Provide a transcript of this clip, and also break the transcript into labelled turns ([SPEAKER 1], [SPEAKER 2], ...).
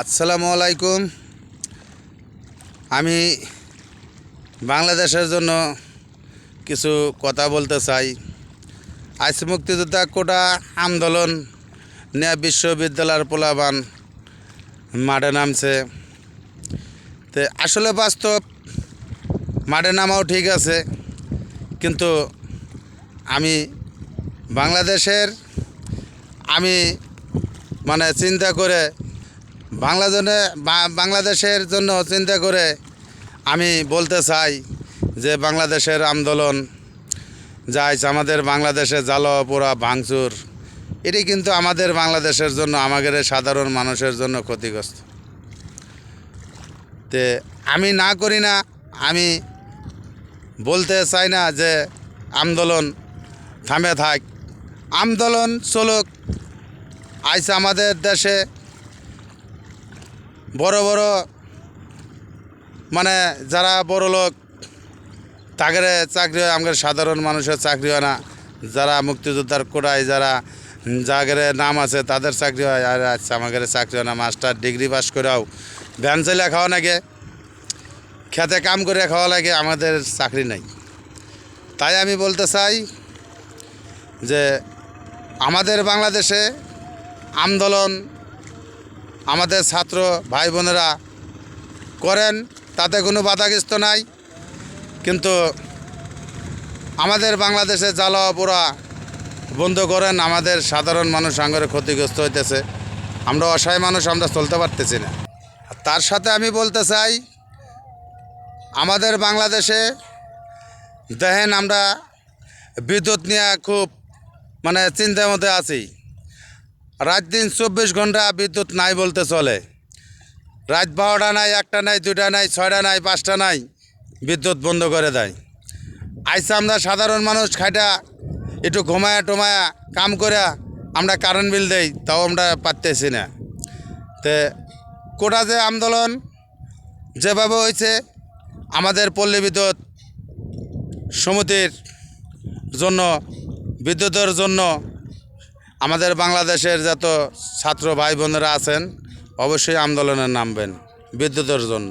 [SPEAKER 1] আসসালামু আলাইকুম। আমি বাংলাদেশের জন্য কিছু কথা বলতে চাই। আজ মুক্তিযোদ্ধা কোটা আন্দোলন নিয়ে বিশ্ববিদ্যালয়ের পোলাবান মাঠে নামছে। তো আসলে বাস্তব, মাঠে নামাও ঠিক আছে, কিন্তু আমি বাংলাদেশের, আমি মানে চিন্তা করে বাংলা জন্য বা- বাংলাদেশের জন্য চিন্তা করে আমি বলতে চাই যে বাংলাদেশের আন্দোলন যাইছে আমাদের বাংলাদেশে জালো পোড়া, ভাঙচুর, এটি কিন্তু আমাদের বাংলাদেশের জন্য, আমাদের সাধারণ মানুষের জন্য ক্ষতিগ্রস্ত। তে আমি না করি না, আমি বলতে চাই না যে আন্দোলন থামে থাক। আন্দোলন চলুক আইস আমাদের দেশে বড় বড় মানে যারা বড় লোক তাদের চাকরি হয় আমাদের সাধারণ মানুষের চাকরি হয় না। যারা মুক্তিযোদ্ধার কোটায় যারা যাদের নাম আছে, তাদের চাকরি হয়। আর আচ্ছা আমাদের চাকরি হয় না, মাস্টার ডিগ্রি পাস করেও ভ্যান চালিয়ে খাওয়া লাগে, খেতে কাম করে খাওয়া লাগে, আমাদের চাকরি নেই। তাই আমি বলতে চাই যে, আমাদের বাংলাদেশে আন্দোলন আমাদের ছাত্র ভাই বোনেরা করেন, তাতে কোনো বাধাগ্রস্ত নাই। কিন্তু আমাদের বাংলাদেশে জ্বালা পোড়া বন্ধ করেন, আমাদের সাধারণ মানুষ আঙ্গরে ক্ষতিগ্রস্ত হইতেছে। আমরা অসহায় মানুষ, আমরা চলতে পারতেছি না। তার সাথে আমি বলতে চাই, আমাদের বাংলাদেশে দেখেন আমরা বিদ্যুৎ নিয়ে খুব মানে চিন্তার মধ্যে আছি। রাত দিন চব্বিশ ঘণ্টা বিদ্যুৎ নাই বলতে চলে। রাত বারোটা নাই, একটা নাই দুটা নাই, ছয়টা নাই, পাঁচটা নাই, বিদ্যুৎ বন্ধ করে দেয়। আইসা আমরা সাধারণ মানুষ খাইটা একটু ঘুমায়া টমায়া কাম করে আমরা কারেন্ট বিল দেই, তাও আমরা পারতেছি না। তে কোটা যে আন্দোলন যেভাবে হয়েছে আমাদের পল্লী বিদ্যুৎ সমিতির জন্য, বিদ্যুতের জন্য আমাদের বাংলাদেশের যত ছাত্র ভাই বোনেরা আছেন অবশ্যই আন্দোলনে নামবেন বিদ্যুতের জন্য।